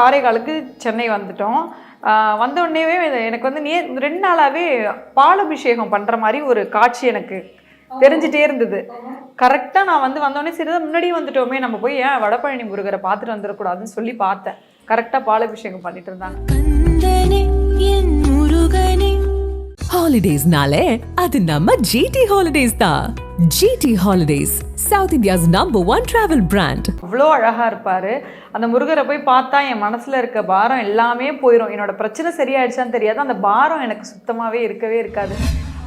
காரைக்காலுக்கு சென்னை வந்துட்டோம். வந்த உடனேவே எனக்கு வந்து நே ரெண்டு நாளாவே பாலபிஷேகம் பண்ற மாதிரி ஒரு காட்சி எனக்கு தெரிஞ்சிட்டே இருந்தது. கரெக்டாக நான் வந்து வந்தோடனே சரி முன்னாடியே வந்துட்டோமே நம்ம போய் ஏன் வடபழனி முருகரை பார்த்துட்டு வந்துடக்கூடாதுன்னு சொல்லி பார்த்தேன். கரெக்டாக பாலபிஷேகம் பண்ணிட்டு இருந்தாங்க. ஹாலிடேஸ்னாலே அது நம்ம ஜிடி ஹாலிடேஸ் தான். GT holidays south India's number one travel brand அவ்வளோ அழகாக இருப்பார். அந்த முருகரை போய் பார்த்தா என் மனசில் இருக்க பாரம் எல்லாமே போயிடும் என்னோட பிரச்சனை சரியாயிடுச்சான்னு தெரியாது. அந்த பாரம் எனக்கு சுத்தமாகவே இருக்கவே இருக்காது.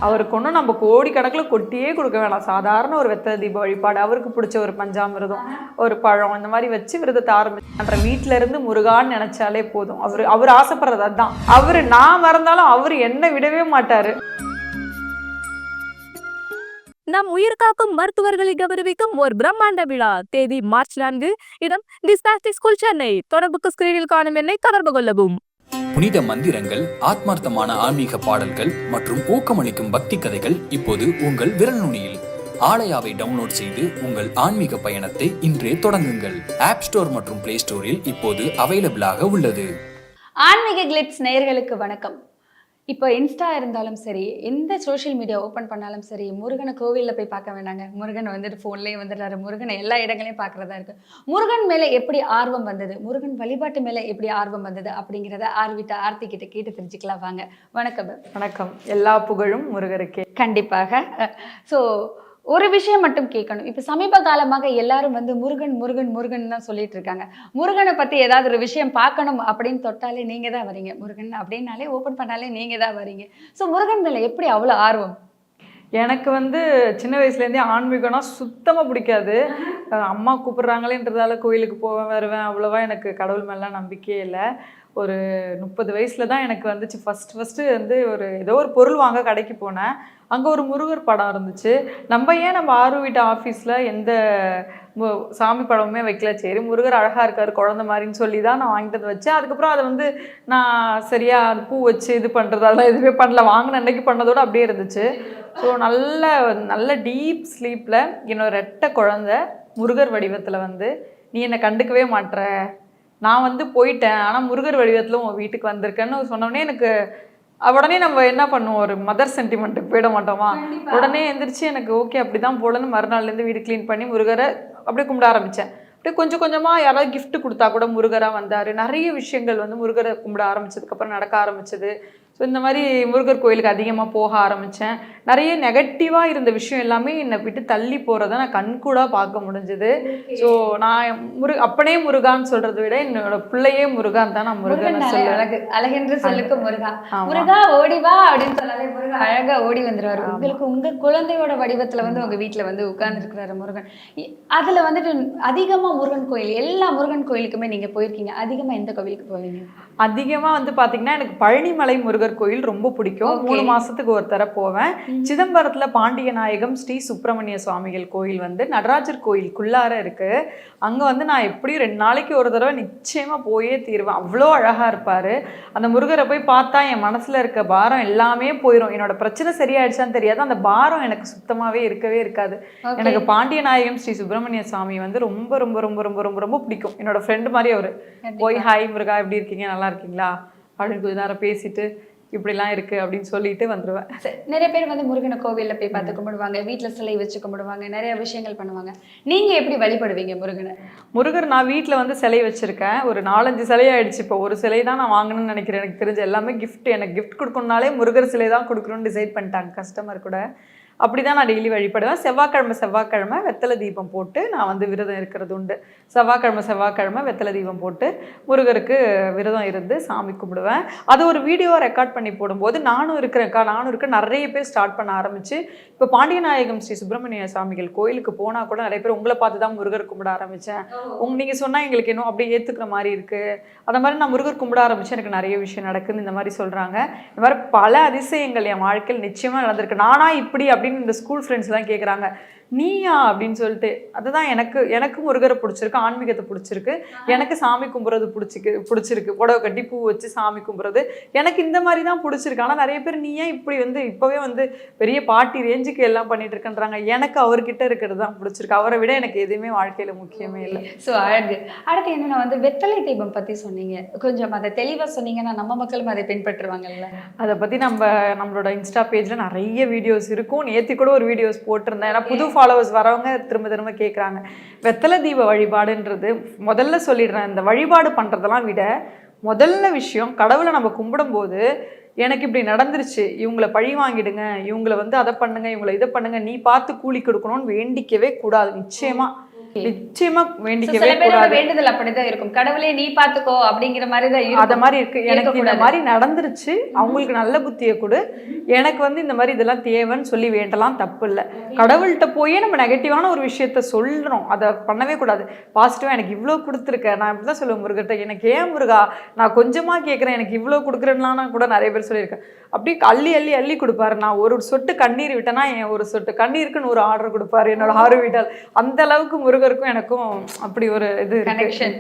அவருக்கு ஒன்றும் நம்ம கோடி கணக்கில் கொட்டியே கொடுக்க வேணாம். சாதாரண ஒரு வெத்த தீப வழிபாடு அவருக்கு பிடிச்ச ஒரு பஞ்சாமிரதம் ஒரு பழம் இந்த மாதிரி வச்சு விரதத்தை ஆரம்பிச்சு வீட்டில இருந்து முருகான்னு நினைச்சாலே போதும். அவர் அவர் ஆசைப்படுறது அதுதான் அவர் நான் மறந்தாலும் அவர் என்ன விடவே மாட்டாரு. நம் உயிர் காக்கும் மருத்துவர்களை கௌரவிக்கும் ஒரு பிரம்மாண்ட விழா. தேதி மார்ச் நான்கு. இடம் டிஸ்பாஸ்டி ஸ்கூல் சென்னை. தொடர்புக்கு ஸ்கிரீனில் காணும் என்னை தொடர்பு கொள்ளவும். புனித மந்திரங்கள் ஆத்மார்த்தமான ஆன்மீக பாடல்கள் மற்றும் ஊக்கமளிக்கும் பக்தி கதைகள் இப்போது உங்கள் விரல் நுனியில். ஆலயாவை டவுன்லோட் செய்து உங்கள் ஆன்மீக பயணத்தை இன்றே தொடங்குங்கள். ஆப் ஸ்டோர் மற்றும் பிளே ஸ்டோரில் இப்போது அவைலபிளாக உள்ளது. ஆன்மீக கிளிட்ஸ் நேயர்களுக்கு வணக்கம். இப்போ இன்ஸ்டா இருந்தாலும் சரி எந்த சோஷியல் மீடியா ஓப்பன் பண்ணாலும் சரி முருகனை கோவிலில் போய் பார்க்க வேணாங்க. முருகன் வந்துட்டு ஃபோன்லேயே வந்துடுறாரு. முருகனை எல்லா இடங்களையும் பார்க்குறதா இருக்கு. முருகன் மேலே எப்படி ஆர்வம் வந்தது? முருகன் வழிபாட்டு மேலே எப்படி ஆர்வம் வந்தது? அப்படிங்கிறத ஆர்விட்ட ஆர்த்தி கிட்ட கேட்டு தெரிஞ்சுக்கலாம் வாங்க. வணக்கம். வணக்கம். எல்லா புகழும் முருகருக்கே. கண்டிப்பாக. ஸோ ஒரு விஷயம் மட்டும் கேட்கணும். இப்போ சமீப காலமாக எல்லாரும் வந்து முருகன் முருகன் முருகன் தான் சொல்லிட்டு இருக்காங்க. முருகனை பற்றி ஏதாவது ஒரு விஷயம் பார்க்கணும் அப்படின்னு தொட்டாலே நீங்கள் தான் வரீங்க. முருகன் அப்படின்னாலே ஓப்பன் பண்ணாலே நீங்கள் தான் வரீங்க. ஸோ முருகன் மேலே எப்படி அவ்வளோ ஆர்வம்? எனக்கு வந்து சின்ன வயசுலேருந்தே ஆன்மீகம்னா சுத்தமாக பிடிக்காது. அம்மா கூப்பிட்றாங்களேன்றதால கோயிலுக்கு போவேன் வருவேன். அவ்வளோவா எனக்கு கடவுள் மேலாம் நம்பிக்கையே இல்லை. ஒரு முப்பது வயசில் தான் எனக்கு வந்துச்சு. ஃபஸ்ட் ஃபஸ்ட்டு வந்து ஒரு ஏதோ ஒரு பொருள் வாங்க கடைக்கு போனேன். அங்கே ஒரு முருகர் படம் இருந்துச்சு. நம்ம ஏன் நம்ம ஆறு வீட்டு ஆஃபீஸில் எந்த சாமி படமுமே வைக்கல? சரி முருகர் அழகாக இருக்கார் குழந்த மாதிரின்னு சொல்லி தான் நான் வாங்கிட்டு வந்து வச்சேன். அதுக்கப்புறம் அதை வந்து நான் சரியாக அது பூ வச்சு இது பண்ணுறது அதெல்லாம் எதுவுமே பண்ணல. வாங்கின அன்னைக்கு பண்ணதோட அப்படியே இருந்துச்சு. ஸோ நல்ல நல்ல டீப் ஸ்லீப்பில் என்னோட ரெட்டை குழந்த முருகர் வடிவத்தில் வந்து நீ என்னை கண்டுக்கவே மாட்ற. நான் வந்து போயிட்டேன் ஆனால் முருகர் வடிவத்தில் உன் வீட்டுக்கு வந்திருக்கேன்னு சொன்னோடனே எனக்கு உடனே நம்ம என்ன பண்ணுவோம்? ஒரு மதர் சென்டிமெண்ட்டுக்கு போயிட மாட்டோமா? உடனே எந்திரிச்சு எனக்கு ஓகே அப்படி தான் போலன்னு மறுநாள்லேருந்து வீடு க்ளீன் பண்ணி முருகரை அப்படியே கும்பிட ஆரம்பித்தேன் அப்படியே கொஞ்சம் கொஞ்சமாக யாராவது gift கொடுத்தா கூட முருகராக வந்தார். நிறைய விஷயங்கள் வந்து முருகரை கும்பிட ஆரம்பிச்சதுக்கப்புறம் நடக்க ஆரம்பிச்சது. ஸோ இந்த மாதிரி முருகர் கோயிலுக்கு அதிகமாக போக ஆரம்பித்தேன் நிறைய நெகட்டிவாக இருந்த விஷயம் எல்லாமே என்னை விட்டு தள்ளி போகிறத நான் கண்கூடாக பார்க்க முடிஞ்சுது. ஸோ நான் முரு அப்பனே முருகான்னு சொல்கிறத விட என்னோட பிள்ளையே முருகான் தான் நான் முருகனை முருகன் சொல்லுவேன். அழகு அழகென்று சொல்லுக்கு முருகா. முருகா ஓடி வா அப்படின்னு சொன்னாலே முருகா அழகா ஓடி வந்துருவாரு. உங்களுக்கு உங்க குழந்தையோட வடிவத்துல வந்து உங்க வீட்ல வந்து உட்கார்ந்து இருக்கிறாரு முருகன் அதுல வந்துட்டு அதிகமா முருகன் கோயில் எல்லா முருகன் கோயிலுக்குமே நீங்க போயிருக்கீங்க. அதிகமா எந்த கோவிலுக்கு போவீங்க? அதிகமாக வந்து பார்த்தீங்கன்னா எனக்கு பழனிமலை முருகர் கோயில் ரொம்ப பிடிக்கும். மூணு மாசத்துக்கு ஒரு தடவை போவேன் சிதம்பரத்தில் பாண்டிய நாயகம் ஸ்ரீ சுப்பிரமணிய சுவாமிகள் கோயில் வந்து நடராஜர் கோயிலுக்குள்ளார இருக்கு. அங்கே வந்து நான் எப்படியும் ரெண்டு நாளைக்கு ஒரு தடவை நிச்சயமாக போயே தீருவேன். அவ்வளோ அழகாக இருப்பார். அந்த முருகரை போய் பார்த்தா என் மனசில் இருக்க பாரம் எல்லாமே போயிடும் என்னோட பிரச்சனை சரியாயிடுச்சான்னு தெரியாது. அந்த பாரம் எனக்கு சுத்தமாகவே இருக்கவே இருக்காது. எனக்கு பாண்டிய நாயகம் ஸ்ரீ சுப்பிரமணிய சுவாமி வந்து ரொம்ப ரொம்ப ரொம்ப ரொம்ப ரொம்ப ரொம்ப பிடிக்கும். என்னோட ஃப்ரெண்டு மாதிரி அவர். போய் ஹாய் முருகா எப்படி இருக்கீங்க? நல்லா இருக்கீங்களா? அப்படின்னு கொஞ்ச நேரம் பேசிட்டு இப்படிலாம் இருக்கு அப்படின்னு சொல்லிட்டு வந்துடுவேன் நிறைய பேர் வந்து முருகனை கோவில்ல போய் பார்த்து கும்பிடுவாங்க வீட்ல சிலை வச்சு கும்பிடுவாங்க நிறைய விஷயங்கள் பண்ணுவாங்க. நீங்க எப்படி வழிபடுவீங்க முருகனை? முருகர் நான் வீட்டில் வந்து சிலை வச்சுருக்கேன். ஒரு நாலஞ்சு சிலை ஆயிடுச்சு. இப்போ ஒரு சிலை தான் நான் வாங்கணும்னு நினைக்கிறேன். எனக்கு தெரிஞ்ச எல்லாமே gift. எனக்கு gift கொடுக்கணுனாலே முருகர் சிலை தான் கொடுக்கணும்னு டிசைட் பண்ணிட்டாங்க கஸ்டமர் கூட. அப்படி தான் நான் டெய்லி வழிபடுவேன். செவ்வாய்க்கிழமை செவ்வாய்க்கிழமை வெத்தலை தீபம் போட்டு நான் வந்து விரதம் இருக்கிறது உண்டு. செவ்வாய்க்கிழமை செவ்வாய்க்கிழமை வெத்தலை தீபம் போட்டு முருகருக்கு விரதம் இருந்து சாமி கும்பிடுவேன். அது ஒரு வீடியோ ரெக்கார்ட் பண்ணி போடும்போது நானும் இருக்கிறேன்க்கா நானும் இருக்க நிறைய பேர் ஸ்டார்ட் பண்ண ஆரம்பித்து இப்போ பாண்டியநாயகம் ஸ்ரீ சுப்பிரமணிய சாமிகள் கோயிலுக்கு போனால் கூட நிறைய பேர் உங்களை பார்த்து தான் முருகர் கும்பிட ஆரம்பித்தேன் உங்க நீங்கள் சொன்னால் எங்களுக்கு இன்னும் அப்படியே ஏற்றுக்கிற மாதிரி இருக்குது அந்த மாதிரி நான் முருகர் கும்பிட ஆரம்பிச்சு எனக்கு நிறைய விஷயம் நடக்குது. இந்த மாதிரி சொல்கிறாங்க இந்த மாதிரி பல அதிசயங்கள் என் வாழ்க்கையில் நிச்சயமாக நடந்திருக்கு. நானா இப்படி அப்படின்னு இந்த ஸ்கூல் ஃப்ரெண்ட்ஸ்லாம் கேட்குறாங்க நீயா அப்படின்னு சொல்லிட்டு அதுதான் எனக்கு எனக்கு முருகரை பிடிச்சிருக்கு ஆன்மீகத்தை பிடிச்சிருக்கு. எனக்கு சாமி கும்பிட்றது பிடிச்சிக்கு பிடிச்சிருக்கு. புடவை கட்டி பூ வச்சு சாமி கும்பிட்றது எனக்கு இந்த மாதிரி தான் பிடிச்சிருக்கு. ஆனால் நிறைய பேர் நீ ஏன் இப்படி வந்து இப்போவே வந்து பெரிய பாட்டி ரேஞ்சுக்கு எல்லாம் பண்ணிட்டு இருக்கேன்றாங்க. எனக்கு அவர்கிட்ட இருக்கிறது தான் பிடிச்சிருக்கு. அவரை விட எனக்கு எதுவுமே வாழ்க்கையில முக்கியமே இல்லை. ஸோ அழகு. அடுத்து என்னன்னா வந்து வெத்தலை தீபம் பத்தி சொன்னீங்க. கொஞ்சம் அதை தெளிவா சொன்னீங்கன்னா நம்ம மக்களும் அதை பின்பற்றுவாங்கல்ல. அதை பற்றி நம்ம நம்மளோட இன்ஸ்டா பேஜில் நிறைய வீடியோஸ் இருக்கும். நேற்று கூட ஒரு வீடியோஸ் போட்டிருந்தேன். ஏன்னா புது ஃபாலோவர்ஸ் வரவங்க திரும்ப திரும்ப கேட்குறாங்க வெத்தலை தீப வழிபாடுன்றது முதல்ல சொல்லிடுறேன். இந்த வழிபாடு பண்ணுறதெல்லாம் விட முதல்ல விஷயம் கடவுளை நம்ம கும்பிடும்போது எனக்கு இப்படி நடந்துருச்சு. இவங்களை பழி வாங்கிடுங்க. இவங்களை வந்து அதை பண்ணுங்க. இவங்களை இதை பண்ணுங்க. நீ பார்த்து கூலி கொடுக்கணும்னு வேண்டிக்கவே கூடாது. நிச்சயமாக நிச்சயமா வேண்டிக்கவே கூடாது. வேண்டுதல் அப்படிதான் இருக்கும். கடவுளே நீ பாத்துக்கோ அப்படிங்கிற மாதிரி தான் அத மாதிரி இருக்கு. எனக்கு இந்த. மாதிரி நடந்துருச்சு. அவங்களுக்கு நல்ல புத்தியை கொடு. எனக்கு வந்து இந்த மாதிரி இதெல்லாம் தேவைன்னு சொல்லி வேண்டலாம். தப்பு இல்லை கடவுள்கிட்ட போயே நம்ம நெகட்டிவான ஒரு விஷயத்த சொல்றோம். அதை பண்ணவே கூடாது. பாசிட்டிவா எனக்கு இவ்வளோ கொடுத்துருக்க. நான் இப்படி தான் சொல்லுவேன் முருகர்கிட்ட. எனக்கு ஏன் முருகா? நான் கொஞ்சமா கேட்குறேன் எனக்கு இவ்வளோ கொடுக்குறேன்லாம் நான் கூட நிறைய பேர் சொல்லியிருக்கேன். அப்படியே அள்ளி அள்ளி அள்ளி கொடுப்பாரு. நான் ஒரு சொட்டு கண்ணீர் விட்டேன்னா என் ஒரு சொட்டு கண்ணீருக்குன்னு ஒரு ஆர்டர் கொடுப்பாரு. என்னோட ஆறு வீட்டால் அந்த அளவுக்கு முருகருக்கும் எனக்கும் அப்படி ஒரு இது. கனெக்ஷன்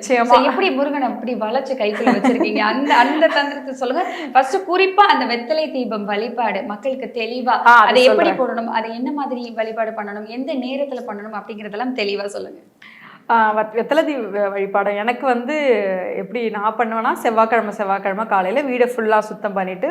எப்படி முருகனை அப்படி வளைச்சு கைக்குள்ள வச்சிருக்கீங்க? அந்த அந்த தந்திரத்தை சொல்லுங்க. ஃபர்ஸ்ட் குறிப்பா அந்த வெத்தலை தீபம் வழிபாடு. மக்களுக்கு தெளிவா அது எப்படி. போடணும்? அதை என்ன மாதிரி வழிபாடு பண்ணணும்? எந்த நேரத்துல பண்ணணும்? அப்படிங்கறதெல்லாம் தெளிவா சொல்லுங்க. வெத்தலதி வத்- வெத்தலை வழிபாடு. எனக்கு வந்து எப்படி நான் பண்ணுவேன்னா செவ்வாய்க்கிழமை செவ்வாய்க்கிழமை காலையில் வீடை ஃபுல்லாக சுத்தம் பண்ணிவிட்டு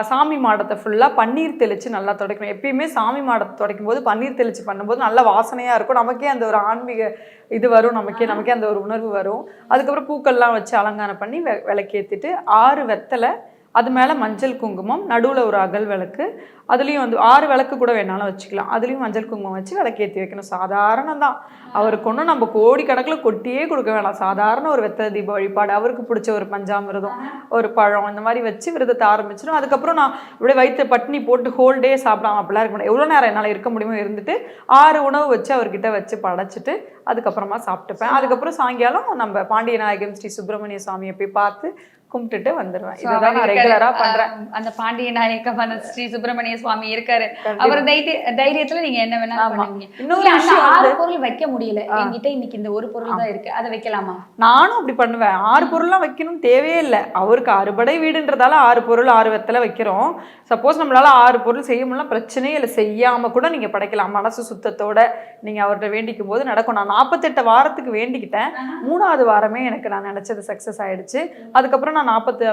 சாமி மாடத்தை ஃபுல்லாக பன்னீர் தெளித்து நல்லா துடைக்கணும். எப்பயுமே சாமி மாடத்தை துடைக்கும் போது பன்னீர் தெளித்து பண்ணும்போது நல்ல வாசனையாக இருக்கும். நமக்கே அந்த ஒரு ஆன்மீக இது வரும். நமக்கே நமக்கே அந்த ஒரு உணர்வு வரும். அதுக்கப்புறம் பூக்கள்லாம் வச்சு அலங்காரம் பண்ணி வெ விளக்கேற்றிட்டு ஆறு வெத்தலை அது மேலே மஞ்சள் குங்குமம் நடுவில் ஒரு அகல் விளக்கு. அதுலேயும் வந்து ஆறு விளக்கு கூட வேணாலும் வச்சுக்கலாம். அதுலேயும் மஞ்சள் குங்குமம் வச்சு விளக்கேற்றி வைக்கணும். சாதாரணம் தான். அவருக்கு ஒன்றும் நம்ம கோடி கணக்கில் கொட்டியே கொடுக்க வேணாம். சாதாரண ஒரு வெத்த தீப வழிபாடு. அவருக்கு பிடிச்ச ஒரு பஞ்சாமிரதம் ஒரு பழம் இந்த மாதிரி வச்சு விரதத்தை ஆரம்பிச்சிடும் அதுக்கப்புறம் நான் அப்படியே வயிற்று பட்னி போட்டு ஹோல் டே சாப்பிடாம அப்படிலாம் இருக்க முடியும் எவ்வளோ நேரம் என்னால் இருக்க முடியுமோ இருந்துட்டு ஆறு உணவு வச்சு அவர்கிட்ட வச்சு படைச்சிட்டு அதுக்கப்புறமா சாப்பிட்டுப்பேன். அதுக்கப்புறம் சாயங்காலம் நம்ம பாண்டிய நாயகம் ஸ்ரீ சுப்பிரமணிய சுவாமியை போய் பார்த்து கும்பிட்டுட்டு வந்துடுவேன் இதுதான் நான் பண்ணுறேன் ஆஹ் அந்த பாண்டிய நாயக்கம் ஸ்ரீ சுப்பிரமணிய சுவாமி இருக்காரு. அவர் தைரிய தைரியத்துல நீங்க என்ன வேணாலும் இன்னொரு ஆறு பொருள் வைக்க முடியல. என்கிட்ட இன்னைக்கு இந்த ஒரு பொருள் தான் இருக்கு. அதை வைக்கலாமா? நானும் அப்படி பண்ணுவேன். ஆறு பொருள்லாம் வைக்கணும் தேவையே இல்லை. அவருக்கு அறுபடை வீடுன்றதால ஆறு பொருள் ஆறு வெத்தலை வைக்கிறோம். சப்போஸ் நம்மளால ஆறு பொருள் செய்ய முடியல பிரச்சனையே இல்லை. செய்யாம கூட நீங்க படைக்கலாம். மனசு சுத்தத்தோட நீங்க அவர்கிட்ட வேண்டிக்கும் போது நடக்கும். நான் நாற்பத்தெட்டு வாரத்துக்கு வேண்டிக்கிட்டேன். மூணாவது வாரமே எனக்கு நான் நினைச்சது சக்ஸஸ் ஆயிடுச்சு. அதுக்கப்புறம் நான் நாற்பத்தி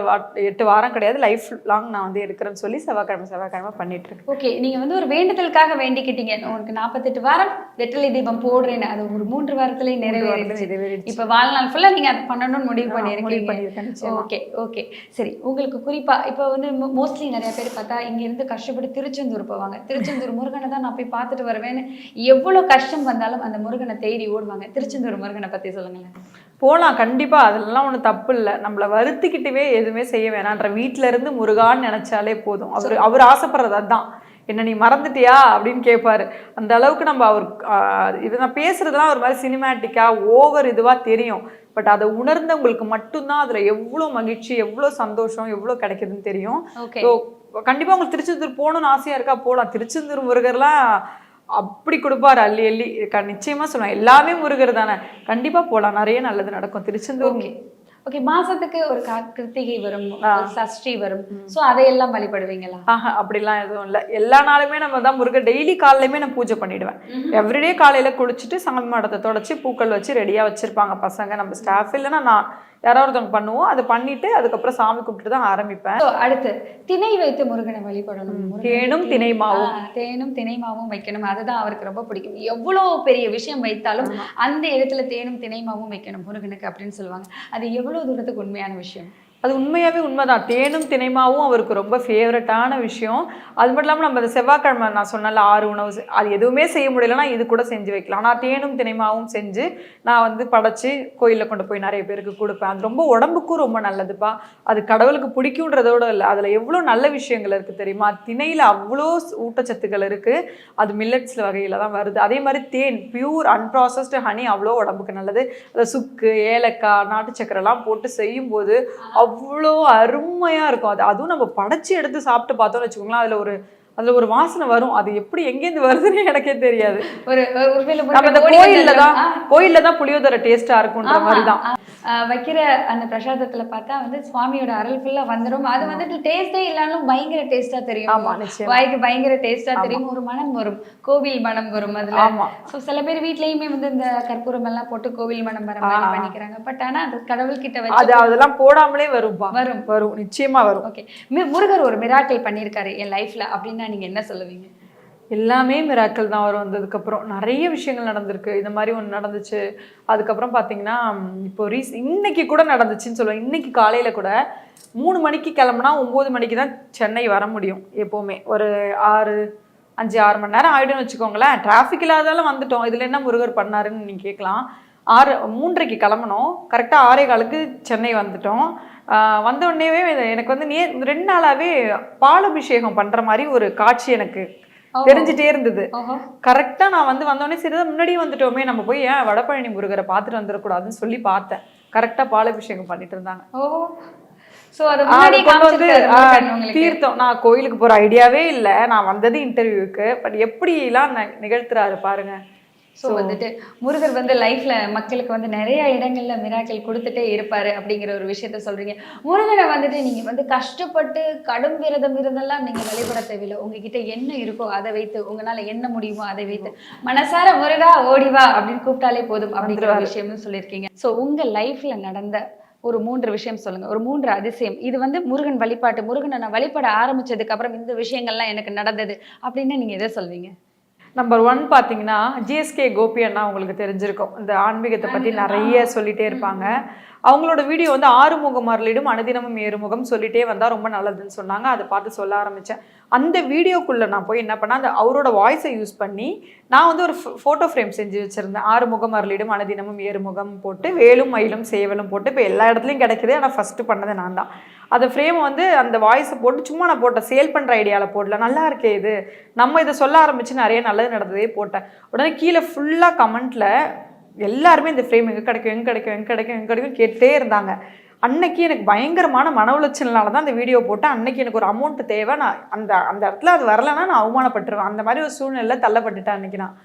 எட்டு வாரம் கிடையாது. லைஃப் லாங் நான் வந்து எடுக்கிறேன்னு சொல்லி செவ்வாய்க்கிழமை செவ்வாய்க்கிழமை பண்ணிட்டு இருக்கேன். ஓகே நீங்க வந்து ஒரு வேண்டுதலுக்காக வேண்டிக்கிட்டீங்க. உனக்கு நாற்பத்தெட்டு வாரம் வெற்றிலை தீபம் போடுறேன்னு. அது ஒரு மூன்று நிறைவேறிடுச்சு. நிறைவேறிடுச்சு. இப்ப வாழ்நாள் ஃபுல்லா நீங்க அதை பண்ணணும்னு முடிவு நிச்சயமா. ஓகே ஓகே சரி உங்களுக்கு குறிப்பா இப்போ வந்து மோஸ்ட்லி நிறைய பேர் பார்த்தா இங்க இருந்து கஷ்டப்பட்டு திருச்செந்தூர் போவாங்க. திருச்செந்தூர் முருகனை தான் நான் போய் பார்த்துட்டு வருவேன்னு எவ்வளவு கஷ்டம் வந்தாலும் அந்த முருகனை தேடி ஓடுவாங்க. திருச்செந்தூர் முருகனை பத்தி சொல்லுங்களேன். போகலாம் கண்டிப்பாக அதெல்லாம் ஒன்றும் தப்பு இல்லை. நம்மளை வருத்திக்கிட்டவே எதுவுமே செய்ய வேணான்ற வீட்டில இருந்து முருகான்னு நினைச்சாலே போதும். அவர் அவர் ஆசைப்படுறது அதுதான் என்ன நீ மறந்துட்டியா? அப்படின்னு கேட்பாரு அந்த அளவுக்கு நம்ம அவர் ஆஹ் இது நான் பேசுறதுலாம் ஒரு மாதிரி சினிமேட்டிக்கா ஓவர் இதுவா தெரியும். பட் அதை உணர்ந்தவங்களுக்கு மட்டும்தான் அதுல எவ்வளோ மகிழ்ச்சி எவ்வளோ சந்தோஷம் எவ்வளோ கிடைக்குதுன்னு தெரியும். ஸோ கண்டிப்பா உங்களுக்கு திருச்செந்தூர் போகணும்னு ஆசையா இருக்கா? போகலாம் திருச்செந்தூர் முருகர்லாம் அப்படி கொடுப்பாரு அள்ளி அள்ளி. நிச்சயமா சொல்லுவேன். எல்லாமே முருகர் தானே. கண்டிப்பா போகலாம் நிறைய நல்லது நடக்கும். திருச்செந்தூர். ஓகே. மாசத்துக்கு ஒரு கிருத்திகை வரும் சஷ்டி வரும். சோ அதையெல்லாம் வழிபடுவீங்களா? ஆஹா அப்படிலாம் எதுவும் இல்லை. எல்லா நாளுமே நம்ம தான் முருகர். டெய்லி காலையிலுமே நான் பூஜை பண்ணிடுவேன். எவ்ரிடே காலையில குளிச்சுட்டு சாமி மாடத்தை தொடச்சி பூக்கள் வச்சு ரெடியா வச்சிருப்பாங்க பசங்க. நம்ம ஸ்டாஃப் இல்லைன்னா நான் யாராவது ஒருத்தவங்க பண்ணுவோம். அதை பண்ணிட்டு அதுக்கப்புறம் சாமி கும்பிட்டு தான் ஆரம்பிப்பேன். அடுத்து திணை வைத்து முருகனை வழிபடணும். தேனும் திணை மாவும். தேனும் திணை மாவும் வைக்கணும். அதுதான் அவருக்கு ரொம்ப பிடிக்கும். எவ்வளவு பெரிய விஷயம் வைத்தாலும் அந்த இடத்துல தேனும் திணை மாவும் வைக்கணும் முருகனுக்கு அப்படின்னு சொல்லுவாங்க. அது எவ்வளவு தூரத்துக்கு உண்மையான விஷயம்? அது உண்மையாகவே உண்மைதான். தேனும் திணைமாவும் அவருக்கு ரொம்ப ஃபேவரட்டான விஷயம். அது மட்டும் இல்லாமல் நம்ம அந்த செவ்வாய்க்கிழமை நான் சொன்னல ஆறு உணவு அது எதுவுமே செய்ய முடியலன்னா இது கூட செஞ்சு வைக்கலாம். ஆனால் தேனும் திணைமாவும் செஞ்சு நான் வந்து படைச்சி கோயிலில் கொண்டு போய் நிறைய பேருக்கு கொடுப்பேன். அது ரொம்ப உடம்புக்கும் ரொம்ப நல்லதுப்பா. அது கடவுளுக்கு பிடிக்குன்றதோட இல்லை. அதில் எவ்வளோ நல்ல விஷயங்கள் இருக்குது தெரியுமா? திணையில் அவ்வளோ ஊட்டச்சத்துக்கள் இருக்குது அது மில்லட்ஸில் வகையில் தான் வருது. அதே மாதிரி தேன் பியூர் அன்ப்ராசஸ்டு ஹனி அவ்வளோ உடம்புக்கு நல்லது. அதை சுக்கு ஏலக்காய் நாட்டு சக்கரைலாம் போட்டு செய்யும்போது அவ் அவ்வளோ அருமையாக இருக்கும். அது அதுவும் நம்ம படைச்சி எடுத்து சாப்பிட்டு பார்த்தோம்னு வச்சுக்கோங்களேன் அதில் ஒரு அதுல ஒரு வாசனை வரும். அது எப்படி எங்கேருந்து வருதுன்னு எனக்கே தெரியாது. ஒரு நம்ம இந்த கோயில்ல தான் கோயில்ல தான் புளியோதரை டேஸ்டா இருக்குன்ற ஆமா, மாதிரி தான். வைக்கிற அந்த பிரசாதத்துல பார்த்தா வந்து சுவாமியோட அருள் ஃபுல்லா வந்துரும். அது வந்துட்டு டேஸ்டே இல்லாலும் பயங்கர டேஸ்டா தெரியும். வாய்க்கு பயங்கர டேஸ்டா தெரியும். ஒரு மனம் வரும். கோவில் மனம் வரும் அதுல. ஆமா. சோ சில பேர் வீட்லயுமே வந்து இந்த கற்பூரம் எல்லாம் போட்டு கோவில் மனம் வர மாதிரி பண்ணிக்கிறாங்க. பட் ஆனா அது கடவுள் கிட்ட அது வச்சு அதெல்லாம் போடாமலே வரும்பா. வரும். வரும். நிச்சயமா வரும். ஓகே முருகர் ஒரு மிராக்கிள் பண்ணியிருக்காரு என் லைஃப்ல அப்படின்னா நீங்க என்ன சொல்லுவீங்க? எல்லாமே மிராக்கள் தான் வரும். வந்ததுக்கப்புறம் நிறைய விஷயங்கள் நடந்திருக்கு. இந்த மாதிரி ஒன்று நடந்துச்சு. அதுக்கப்புறம் பார்த்தீங்கன்னா இப்போ ரீஸ் இன்னைக்கு கூட நடந்துச்சுன்னு சொல்லுவேன். இன்னைக்கு காலையில் கூட மூணு மணிக்கு கிளம்புனா ஒம்பது மணிக்கு தான் சென்னை வர முடியும் எப்போவுமே. ஒரு ஆறு அஞ்சு ஆறு மணி நேரம் ஆகிடும்னு வச்சுக்கோங்களேன். டிராஃபிக் இல்லாதாலும் வந்துட்டோம். இதில் என்ன முருகர் பண்ணாருன்னு நீங்கள் கேட்கலாம். ஆறு மூன்றைக்கு கிளம்பணும் கரெக்டாக ஆறே காலுக்கு சென்னை வந்துட்டோம். வந்த உடனேவே எனக்கு வந்து நே ரெண்டு நாளாகவே பாலபிஷேகம் பண்ணுற மாதிரி ஒரு காட்சி எனக்கு. தெரிஞ்சிட்டே இருந்தது. கரெக்டா நான் வந்து வந்தோடனே சரி தான் முன்னாடியே வந்துட்டோமே நம்ம போய் ஏன் வடபழனி முருகரை பார்த்துட்டு வந்துடக்கூடாதுன்னு சொல்லி பார்த்தேன். கரெக்டா பாலாபிஷேகம் பண்ணிட்டு இருந்தாங்க. தீர்த்தம். நான் கோயிலுக்கு போற ஐடியாவே இல்லை. நான் வந்தது இன்டர்வியூக்கு பட் எப்படிலாம் நிகழ்த்துறாரு பாருங்க. ஸோ வந்துட்டு முருகர் வந்து லைஃப்ல மக்களுக்கு வந்து நிறைய இடங்கள்ல மிராக்கள் கொடுத்துட்டே இருப்பாரு அப்படிங்கிற ஒரு விஷயத்த சொல்றீங்க. முருகனை வந்துட்டு நீங்க வந்து கஷ்டப்பட்டு கடும் விரதம் இருந்தெல்லாம் நீங்க வழிபட தேவையில்லை. உங்ககிட்ட என்ன இருக்கோ அதை வைத்து உங்களால என்ன முடியுமோ அதை வைத்து மனசார முருகா ஓடிவா அப்படின்னு கூப்பிட்டாலே போதும் அப்படிங்கிற ஒரு விஷயம்னு சொல்லியிருக்கீங்க. ஸோ உங்க லைஃப்ல நடந்த ஒரு மூன்று விஷயம் சொல்லுங்க. ஒரு மூன்று அதிசயம். இது வந்து முருகன் வழிபாட்டு. முருகனை நான் வழிபட ஆரம்பிச்சதுக்கு அப்புறம் இந்த விஷயங்கள்லாம் எனக்கு நடந்தது அப்படின்னு நீங்க எதை சொல்வீங்க நம்பர் ஒன் பார்த்தீங்கன்னா ஜிஎஸ்கே கோபி அண்ணா உங்களுக்கு தெரிஞ்சிருக்கும். இந்த ஆன்மீகத்தை பற்றி நிறைய சொல்லிட்டே இருப்பாங்க. அவங்களோட வீடியோ வந்து ஆறுமுகம் அருளிடும் அனுதினமும் ஏறுமுகம் சொல்லிட்டே வந்தால் ரொம்ப நல்லதுன்னு சொன்னாங்க. அதை பார்த்து சொல்ல ஆரம்பித்தேன் அந்த வீடியோக்குள்ளே நான் போய் என்ன பண்ணேன் அந்த அவரோட வாய்ஸை யூஸ் பண்ணி நான் வந்து ஒரு ஃபோட்டோ ஃப்ரேம் செஞ்சு வச்சுருந்தேன். ஆறுமுகம் அருளிடும் அனுதினமும் ஏறுமுகம் போட்டு வேலும் மயிலும் சேவலும் போட்டு இப்போ எல்லா இடத்துலையும் கிடைக்குது. ஆனால் ஃபஸ்ட்டு பண்ணது நான் தான். அந்த ஃப்ரேமை வந்து அந்த வாய்ஸை போட்டு சும்மா நான் போட்டேன். சேல் பண்ணுற ஐடியாவில் போடல. நல்லா இருக்கே இது. நம்ம இதை சொல்ல ஆரம்பிச்சு நிறைய நல்லது நடந்ததே போட்டேன். உடனே கீழே ஃபுல்லாக கமெண்ட்டில் எல்லாருமே இந்த ஃப்ரேம் எங்கே கிடைக்கும் எங்கே கிடைக்கும் எங்கே கிடைக்கும் எங்கே கிடைக்கும் கேட்டே இருந்தாங்க. அன்னைக்கு எனக்கு பயங்கரமான மன உளைச்சல்னால தான் அந்த வீடியோ போட்டேன். அன்னைக்கு எனக்கு ஒரு அமௌண்ட் தேவை. நான் அந்த அந்த இடத்துல அது வரலைன்னா நான் அவமானப்பட்டுருவேன். அந்த மாதிரி ஒரு சூழ்நிலை தள்ளப்பட்டுட்டேன் அன்னைக்கு நான்.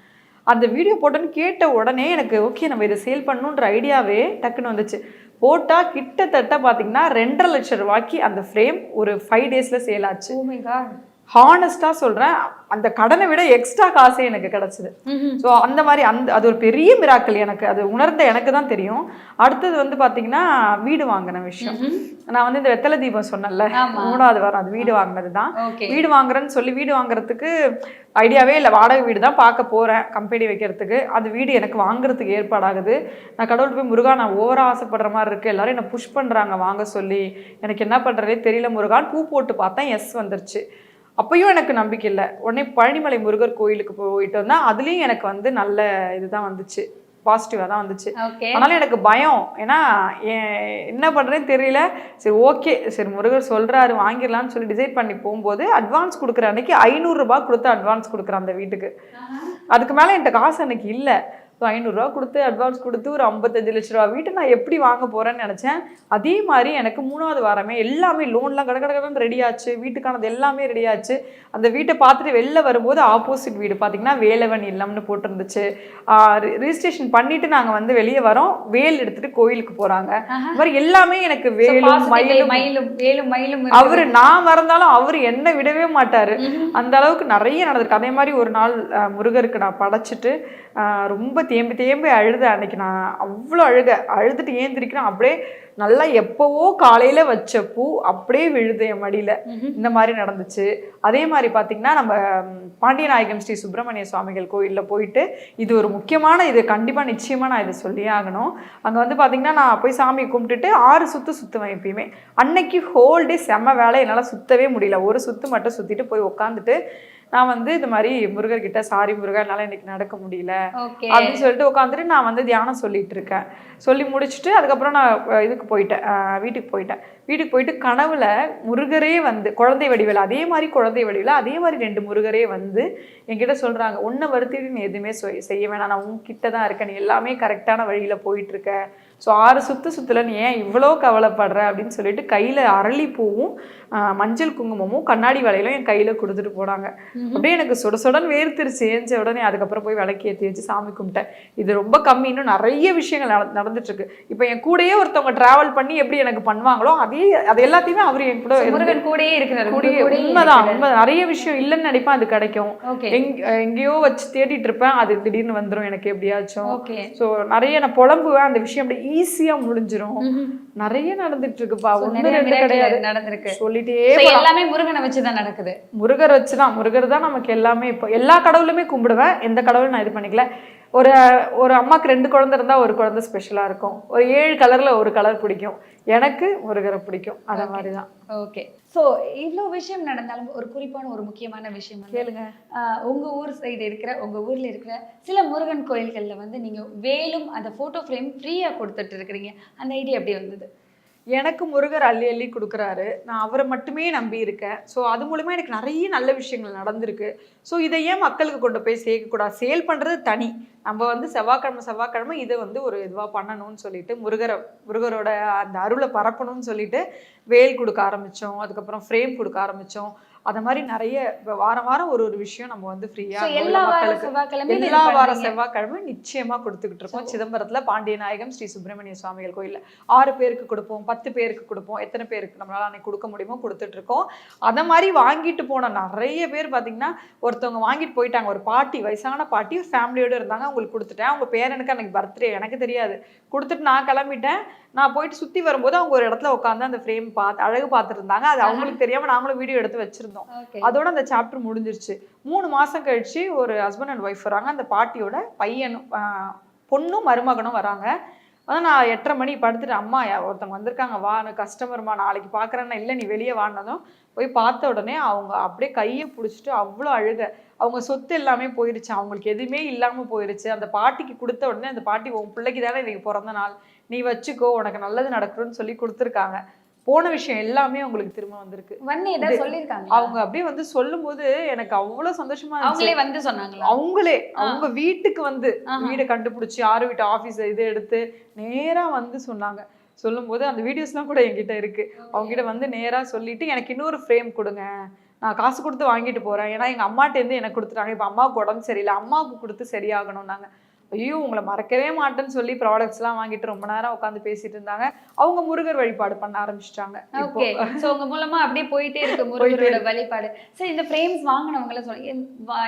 அந்த வீடியோ போட்டேன்னு கேட்ட உடனே எனக்கு ஓகே நம்ம இதை சேல் பண்ணணுன்ற ஐடியாவே டக்குன்னு வந்துச்சு. போட்டால் கிட்டத்தட்ட பார்த்தீங்கன்னா ரெண்டரை லட்சம் ரூபாய்க்கு அந்த ஃப்ரேம் ஒரு ஃபைவ் டேஸில் சேல் ஆச்சு. Oh ஹானஸ்டாக சொல்கிறேன் அந்த கடனை விட எக்ஸ்ட்ரா காசே எனக்கு கிடச்சிது. ஸோ அந்த மாதிரி அந்த அது ஒரு பெரிய மிராக்கள் எனக்கு. அது உணர்ந்த எனக்கு தான் தெரியும். அடுத்தது வந்து பார்த்தீங்கன்னா வீடு வாங்கின விஷயம். நான் வந்து இந்த வெத்தலை தீபம் சொன்னேன்ல. மூணாவது வாரம் அது வீடு வாங்கினது தான். வீடு வாங்குறேன்னு சொல்லி வீடு வாங்குறதுக்கு ஐடியாவே இல்லை. வாடகை வீடு தான் பார்க்க போகிறேன் கம்பெனி வைக்கிறதுக்கு. அது வீடு எனக்கு வாங்குறதுக்கு ஏற்பாடாகுது. நான் கடவுள் போய் முருகா நான் ஓவரா ஆசைப்படுற மாதிரி இருக்குது எல்லாரும் என்னை புஷ் பண்ணுறாங்க வாங்க சொல்லி. எனக்கு என்ன பண்ணுறதே தெரியல முருகான்னு பூ போட்டு பார்த்தேன் எஸ் வந்துருச்சு. அப்பயும் எனக்கு நம்பிக்கை இல்லை. உடனே பழனிமலை முருகர் கோயிலுக்கு போயிட்டு வந்தேன் அதுலேயும் எனக்கு வந்து நல்ல இதுதான் வந்துச்சு. பாசிட்டிவாக தான் வந்துச்சு. ஆனாலும் எனக்கு பயம். ஏன்னா என்ன பண்ணுறேன்னு தெரியல. சரி ஓகே சரி முருகர் சொல்கிறாரு வாங்கிடலாம்னு சொல்லி டிசைட் பண்ணி போகும்போது அட்வான்ஸ் கொடுக்குற அன்னைக்கு ஐநூறுரூபா கொடுத்து அட்வான்ஸ் கொடுக்குறேன் அந்த வீட்டுக்கு. அதுக்கு மேலே என்கிட்ட காசு எனக்கு இல்லை. ஐநூறுரூவா கொடுத்து அட்வான்ஸ் கொடுத்து ஒரு ஐம்பத்தஞ்சு லட்ச ரூபா வீட்டை நான் எப்படி வாங்க போகிறேன்னு நினச்சேன். அதே மாதிரி எனக்கு மூணாவது வாரமே எல்லாமே லோன்லாம் கட கட கடன்னு ரெடி ஆச்சு. வீட்டுக்கானது எல்லாமே ரெடி ஆச்சு. அந்த வீட்டை பார்த்துட்டு வெளில வரும்போது ஆப்போசிட் வீடு. பார்த்தீங்கன்னா வேலவன் இல்லம்னு போட்டிருந்துச்சு. ரிஜிஸ்ட்ரேஷன் பண்ணிட்டு நாங்கள் வந்து வெளியே வரோம். வேல் எடுத்துட்டு கோயிலுக்கு போகிறாங்க மாதிரி எல்லாமே எனக்கு வேலும் மயிலும். மயிலும் வேலும் மயிலும் அவரு நான் மறந்தாலும் அவரு என்ன விடவே மாட்டாரு. அந்த அளவுக்கு நிறைய நடந்திருக்கு. அதே மாதிரி ஒரு நாள் முருகருக்கு நான் படைச்சிட்டு ரொம்ப தேம்பி தேம்பி அழுத அன்னைக்கு. நான் அவ்வளோ அழுக அழுதுட்டு ஏந்திரிக்கிறேன். அப்படியே நல்லா எப்போவோ காலையில வச்ச பூ அப்படியே விழுது என் மடியில. இந்த மாதிரி நடந்துச்சு. அதே மாதிரி பார்த்தீங்கன்னா நம்ம பாண்டியநாயகம் ஸ்ரீ சுப்பிரமணிய சுவாமிகள் கோயிலில் போயிட்டு இது ஒரு முக்கியமான இது கண்டிப்பாக நிச்சயமாக நான் இதை சொல்லியே ஆகணும். அங்கே வந்து பார்த்தீங்கன்னா நான் போய் சாமி கும்பிட்டுட்டு ஆறு சுற்று சுற்றுவேன் எப்பயுமே. அன்னைக்கு ஹோல் டே செம்ம வேலை. என்னால் சுத்தவே முடியல. ஒரு சுற்று மட்டும் சுற்றிட்டு போய் உட்காந்துட்டு நான் வந்து இந்த மாதிரி முருகர்கிட்ட சாரி முருகா என்னால் இன்னைக்கு நடக்க முடியல. அப்படின்னு சொல்லிட்டு உட்காந்துட்டு நான் வந்து தியானம் சொல்லிட்டு இருக்கேன். சொல்லி முடிச்சுட்டு அதுக்கப்புறம் நான் இதுக்கு போயிட்டேன். வீட்டுக்கு போயிட்டேன். வீட்டுக்கு போயிட்டு கனவுல முருகரே வந்து குழந்தை வடிவில் அதே மாதிரி குழந்தை வடிவில் அதே மாதிரி ரெண்டு முருகரே வந்து என்கிட்ட சொல்றாங்க. உன்னை வருத்திட்டு நீ எதுவுமே செய்ய வேணாம். நான் உன்கிட்ட தான் இருக்கேன். நீ எல்லாமே கரெக்டான வழியில போயிட்டு இருக்க. ஸோ ஆறு சுத்து சுத்துல நீ ஏன் இவ்வளோ கவலைப்படுற அப்படின்னு சொல்லிட்டு கையில் அரளிப்பூவும் ஆஹ், மஞ்சள் குங்குமமும் கண்ணாடி வளையலும் என் கையில் கொடுத்துட்டு போனாங்க. அப்படியே எனக்கு சுட சுடன் வேர்த்திருச்சு. ஏஞ்ச உடனே அதுக்கப்புறம் போய் விளக்கு ஏற்றி வச்சு சாமி கும்பிட்டேன். இது ரொம்ப கம்மி. இன்னும் நிறைய விஷயங்கள் நட- நடந்துட்டு இருக்கு இப்போ என் கூடயே ஒருத்தவங்க டிராவல் பண்ணி எப்படி எனக்கு பண்ணுவாங்களோ அதே அது எல்லாத்தையுமே அவர் என் கூட முருகன் கூடயே இருக்கிறாரு. கூடயே உண்மைதான். உண்மை நிறைய விஷயம் இல்லைன்னு நினைப்பேன் அது கிடைக்கும். எங்கேயோ வச்சு தேடிட்டு இருப்பேன். அது திடீர்னு வந்துடும் எனக்கு எப்படியாச்சும். ஸோ நிறைய நான் புலம்புவேன். அந்த விஷயம் அப்படி ஈஸியா முடிஞ்சிரும். நிறைய நடந்துட்டு இருக்குப்பா ஒண்ணு ரெண்டு கிடையாது. நடந்திருக்கு. சொல்லிட்டே. எல்லாமே முருகனை வச்சுதான் நடக்குது. முருகர் வச்சுதான். முருகர் தான் நமக்கு எல்லாமே இப்போ எல்லா கடவுளுமே கும்பிடுவேன். எந்த கடவுளும் நான் இது பண்ணிக்கல. ஒரு ஒரு அம்மாக்கு ரெண்டு குழந்தை இருந்தா ஒரு குழந்தை ஸ்பெஷலா இருக்கும். ஒரு ஏழு கலர்ல ஒரு கலர் பிடிக்கும். எனக்கு முருகரை பிடிக்கும். அந்த மாதிரி தான். ஓகே சோ இவ்ளோ விஷயம் நடந்தாலும் ஒரு குறிப்பான ஒரு முக்கியமான விஷயம் கேளுங்க. ஆஹ், உங்க ஊர் சைடு இருக்கிற உங்க ஊர்ல இருக்கிற சில முருகன் கோயில்கள்ல வந்து நீங்க வேலும் அந்த போட்டோ ஃப்ரேம் ஃப்ரீயா கொடுத்துட்டு இருக்கிறீங்க. அந்த ஐடியா எப்படி வந்தது? எனக்கு முருகர் அள்ளி அள்ளி கொடுக்குறாரு. நான் அவரை மட்டுமே நம்பி இருக்கேன். ஸோ அது மூலமா எனக்கு நிறைய நல்ல விஷயங்கள் நடந்திருக்கு. ஸோ இதை ஏன் மக்களுக்கு கொண்டு போய் சேர்க்கக்கூடாது. சேல் பண்ணுறது தனி. நம்ம வந்து செவ்வாய்க்கிழமை செவ்வாய்க்கிழமை இதை வந்து ஒரு இதுவாக பண்ணணும்னு சொல்லிட்டு முருகரை முருகரோட அந்த அருளை பரப்பணும்னு சொல்லிட்டு வேல் கொடுக்க ஆரம்பித்தோம் அதுக்கப்புறம் ஃப்ரேம் கொடுக்க ஆரம்பித்தோம் அந்த மாதிரி நிறைய வாரம் வாரம் ஒரு ஒரு விஷயம் நம்ம வந்து So, ஃப்ரீயாக எல்லா வார செவ்வாய்க்கிழமையும் இது எல்லா வார. செவ்வாய்க்கிழமை நிச்சயமா கொடுத்துக்கிட்டு இருக்கோம். சிதம்பரத்துல பாண்டியநாயகம் ஸ்ரீ சுப்பிரமணிய சுவாமிகள் கோயில்ல. ஆறு பேருக்கு கொடுப்போம் பத்து பேருக்கு கொடுப்போம். எத்தனை பேருக்கு நம்மளால அன்னைக்கு கொடுக்க முடியுமோ கொடுத்துட்டு இருக்கோம். அத மாதிரி வாங்கிட்டு போன நிறைய பேர் பாத்தீங்கன்னா ஒருத்தவங்க வாங்கிட்டு போயிட்டாங்க. ஒரு பாட்டி வயசான பாட்டி ஃபேமிலியோட இருந்தாங்க. அவங்களுக்கு கொடுத்துட்டேன். அவங்க பேரனுக்கு அன்னைக்கு பர்த்டே எனக்கு தெரியாது. கொடுத்துட்டு நான் கிளம்பிட்டேன். நான் போயிட்டு சுத்தி வரும்போது அவங்க ஒரு இடத்துல உட்காந்து அந்த ஃப்ரேம் பார்த்து அழகு பார்த்துட்டு இருந்தாங்க அது அவங்களுக்கு தெரியாம நாங்களும் வீடியோ எடுத்து வச்சிருந்தோம். அதோட அந்த சாப்டர் முடிஞ்சிருச்சு. மூணு மாசம் கழிச்சு ஒரு ஹஸ்பண்ட் அண்ட் ஒய்ஃப் வராங்க. அந்த பாட்டியோட பையனும் பொண்ணும் மருமகனும் வராங்க. அதான் நான் எட்டரை மணி படுத்துட்டு அம்மா ஒருத்தவங்க வந்திருக்காங்க வா கஸ்டமர்மா நாளைக்கு பார்க்குறேன்னா இல்லை நீ வெளியே வாங்கினதும் போய் பார்த்த உடனே அவங்க அப்படியே கையை பிடிச்சிட்டு அவ்வளோ அழுக. அவங்க சொத்து எல்லாமே போயிருச்சு அவங்களுக்கு எதுவுமே இல்லாமல் போயிடுச்சு. அந்த பாட்டிக்கு கொடுத்த உடனே அந்த பாட்டி உன் பிள்ளைக்கு தானே இன்றைக்கி பிறந்த நாள். நீ வச்சுக்கோ உனக்கு நல்லது நடக்கணும்னு சொல்லி கொடுத்துருக்காங்க. போன விஷயம் எல்லாமே அவங்களுக்கு திரும்ப வந்திருக்கு. ஏதாவது சொல்லிருக்காங்க அவங்க அப்படியே வந்து சொல்லும்போது எனக்கு அவ்வளவு சந்தோஷமா அவங்களே வந்து சொன்னாங்களா? அவங்களே அவங்க வீட்டுக்கு வந்து. வீடை கண்டுபிடிச்சி யாரு வீட்டு ஆபீஸ் இது எடுத்து நேரா வந்து சொன்னாங்க. சொல்லும்போது அந்த வீடியோஸ்லாம் கூட என்கிட்ட இருக்கு. அவங்க கிட்ட வந்து நேரா சொல்லிட்டு எனக்கு இன்னொரு ஃப்ரேம் கொடுங்க. நான் காசு கொடுத்து வாங்கிட்டு போறேன். ஏன்னா எங்க அம்மாட்ட இருந்து எனக்கு கொடுத்துட்டாங்க. இப்போ அம்மாவுக்கு உடம்பு சரியில்லை. அம்மாவுக்கு கொடுத்து சரியாகணும் நாங்க ஐயோ உங்களை மறக்கவே மாட்டேன்னு சொல்லி ப்ராடக்ட்ஸ்லாம் வாங்கிட்டு ரொம்ப நேரம் உட்காந்து பேசிட்டு இருந்தாங்க. அவங்க முருகர் வழிபாடு பண்ண ஆரம்பிச்சிட்டாங்க. ஓகே சோ உங்க மூலமா அப்படியே போயிட்டே இருக்கு முருகரோட வழிபாடு. சரி இந்த ஃப்ரேம்ஸ் வாங்கினவங்கள சொல்லி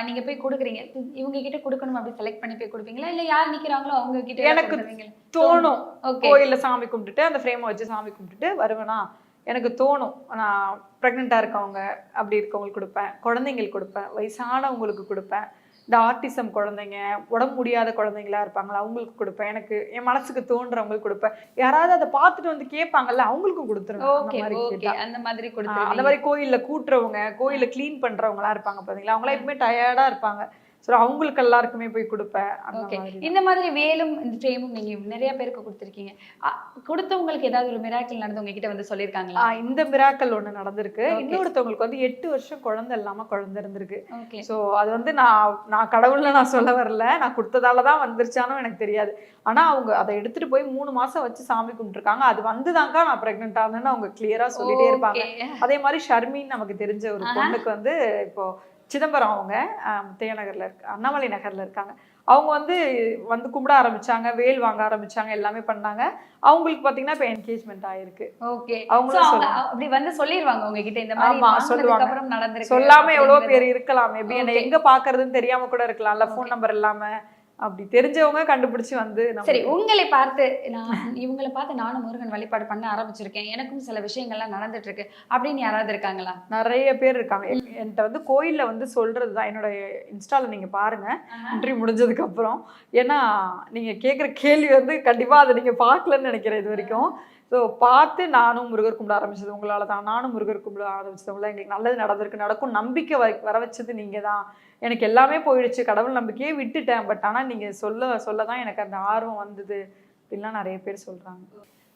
நீங்க போய் கொடுக்குறீங்க. இவங்க கிட்ட கொடுக்கணும் அப்படி செலக்ட் பண்ணி போய் கொடுப்பீங்களா? இல்ல யார் நிக்கிறாங்களோ அவங்க கிட்ட எனக்கு தோணும். கோயில்ல சாமி கும்பிட்டுட்டு அந்த ஃப்ரேமை வச்சு சாமி கும்பிட்டுட்டு வருவேனா? எனக்கு தோணும். நான் ப்ரெக்னெண்ட்டாக இருக்கவங்க அப்படி இருக்கவங்களுக்கு கொடுப்பேன். குழந்தைங்களுக்கு கொடுப்பேன். வயசானவங்களுக்கு கொடுப்பேன். இந்த ஆர்டிசம் குழந்தைங்க உடம்பு முடியாத குழந்தைங்களா இருப்பாங்களா அவங்களுக்கு கொடுப்பேன். எனக்கு என் மனசுக்கு தோன்றவங்களுக்கு கொடுப்பேன். யாராவது அதை பார்த்துட்டு வந்து கேட்பாங்கல்ல அவங்களுக்கும் கொடுத்துருவேன் அந்த மாதிரி. அந்த மாதிரி கோயில்ல கூட்டுறவங்க கோயில்ல க்ளீன் பண்றவங்களா இருப்பாங்க பாத்தீங்களா? அவங்களாம் எப்பவுமே டயர்டா இருப்பாங்க. ஸோ அவங்களுக்கு எல்லாருக்குமே போய் கொடுப்பேன் ஓகே இந்த மாதிரி வேலும் இந்த ஃப்ரேமும் நீங்க நிறைய பேருக்கு கொடுத்துருக்கீங்க. கொடுத்தவங்களுக்கு ஏதாவது ஒரு மிராக்கிள் நடந்து உங்ககிட்ட வந்து சொல்லியிருக்காங்களா? இந்த மிராக்கல் ஒண்ணு நடந்திருக்கு. இன்னொருத்தவங்களுக்கு வந்து எட்டு வருஷம் குழந்தை இல்லாம குழந்தை இருந்திருக்கு ஓகே ஸோ அது வந்து நான் நான் கடவுள்ல நான் சொல்ல வரல. நான் கொடுத்ததால தான் வந்துருச்சானும் எனக்கு தெரியாது. ஆனா அவங்க அதை எடுத்துட்டு போய் மூணு மாசம் வச்சு சாமி கும்பிட்டுருக்காங்க. அது வந்துதான்க்கா நான் பிரெக்னென்ட் ஆனேன்னு அவங்க கிளியரா சொல்லிட்டே இருப்பாங்க. அதே மாதிரி ஷர்மின்னு நமக்கு தெரிஞ்ச ஒரு. பொண்ணுக்கு வந்து இப்போ சிதம்பரம் அவங்க முத்தையா நகர்ல இருக்க அண்ணாமலை நகர்ல இருக்காங்க. அவங்க வந்து வந்து கும்பிட ஆரம்பிச்சாங்க வேல் வாங்க ஆரம்பிச்சாங்க எல்லாமே பண்ணாங்க. அவங்களுக்கு பாத்தீங்கன்னா இப்போ என்கேஜ்மெண்ட் ஆயிருக்கு. ஓகே. அவங்க. அப்படி வந்து சொல்லிருவாங்க உங்ககிட்ட இந்த மாதிரி சொல்லுவாங்க. அப்புறம் நடந்திருக்கு. சொல்லாம எவ்வளவு. பேர் இருக்கலாம். மேபி என்ன. எங்க பாக்குறதுன்னு தெரியாம கூட இருக்கலாம்ல ஃபோன் நம்பர் இல்லாம. அப்படி தெரிஞ்சவங்க கண்டுபிடிச்சு வந்து சரி உங்களை பார்த்து நான் இவங்களை பார்த்து நானும் முருகன் வழிபாடு பண்ண ஆரம்பிச்சிருக்கேன். எனக்கும் சில விஷயங்கள்லாம் நடந்துட்டு இருக்கு அப்படின்னு யாராவது இருக்காங்களா? நிறைய பேர் இருக்காங்க. என்- என்கிட்ட வந்து கோயில்ல வந்து சொல்றது தான். என்னோட இன்ஸ்டால நீங்க பாருங்க. இன்டர்வியூ முடிஞ்சதுக்கு அப்புறம் ஏன்னா நீங்க கேக்குற கேள்வி வந்து கண்டிப்பா அதை நீங்க பார்க்கலன்னு நினைக்கிறேன் இது வரைக்கும். ஸோ பார்த்து நானும் முருகர் கும்பிட ஆரம்பிச்சது உங்களால தான். நானும் முருகர் கும்பிட ஆரம்பிச்சதுல எங்களுக்கு நல்லது நடந்திருக்கு. நடக்கும் நம்பிக்கை வர வச்சது நீங்க தான் எனக்கு எல்லாமே போயிடுச்சு. கடவுள் நம்பிக்கையே விட்டுட்டேன். பட் ஆனால் நீங்கள் சொல்ல சொல்ல தான் எனக்கு அந்த ஆர்வம் வந்தது. அப்படின்லாம் நிறைய பேர் சொல்கிறாங்க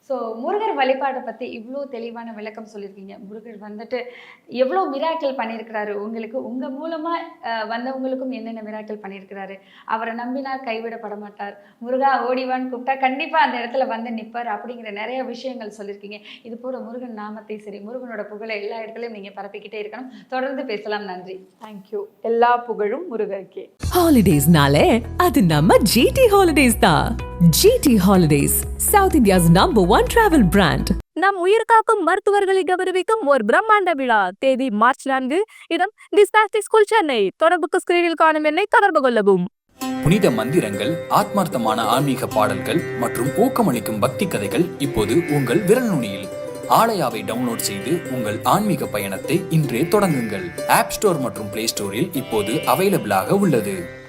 ஸோ முருகர் வழிபாட்டை பற்றி இவ்வளோ தெளிவான விளக்கம் சொல்லியிருக்கீங்க. முருகர் வந்துட்டு எவ்வளோ மிராக்கிள் பண்ணியிருக்கிறாரு. உங்களுக்கு உங்கள் மூலமாக வந்தவங்களுக்கும் என்னென்ன மிராக்கிள் பண்ணியிருக்கிறாரு. அவரை நம்பினார் கைவிடப்பட மாட்டார். முருகா ஓடிவான்னு கூப்பிட்டா கண்டிப்பாக அந்த இடத்துல வந்து நிற்பார் அப்படிங்கிற நிறைய விஷயங்கள் சொல்லியிருக்கீங்க. இது போல முருகன் நாமத்தை சரி முருகனோட புகழை எல்லா இடத்துலையும் நீங்கள் பரப்பிக்கிட்டே இருக்கணும். தொடர்ந்து பேசலாம். நன்றி. தேங்க்யூ எல்லா புகழும் முருகருக்கே. ஹாலிடேஸ்னாலே அது நம்ம ஜிடி ஹாலிடேஸ் தான். GT holidays south India's number one travel brand நம் உயிர் காக்கும் மருத்துவர்களை கௌரவிக்கும் ஒரு பிரம்மாண்ட விழா. தேதி மார்ச் நான்கு. இடம் டிஸ்பாஸ்டிக் ஸ்கூல் சென்னை. தொடர்புக்கு ஸ்கிரீனில் காணும் எண்ணை தொடர்பு கொள்ளவும். புனித மந்திரங்கள் ஆத்மார்த்தமான ஆன்மீக பாடல்கள் மற்றும் ஊக்கமளிக்கும் பக்தி கதைகள் இப்போது உங்கள் விரல் நுனியில். ஆலயாவை டவுன்லோட் செய்து உங்கள் ஆன்மீக பயணத்தை இன்றே தொடங்குங்கள். ஆப் ஸ்டோர் மற்றும் பிளே ஸ்டோரில் இப்போது அவைலபிளாக உள்ளது.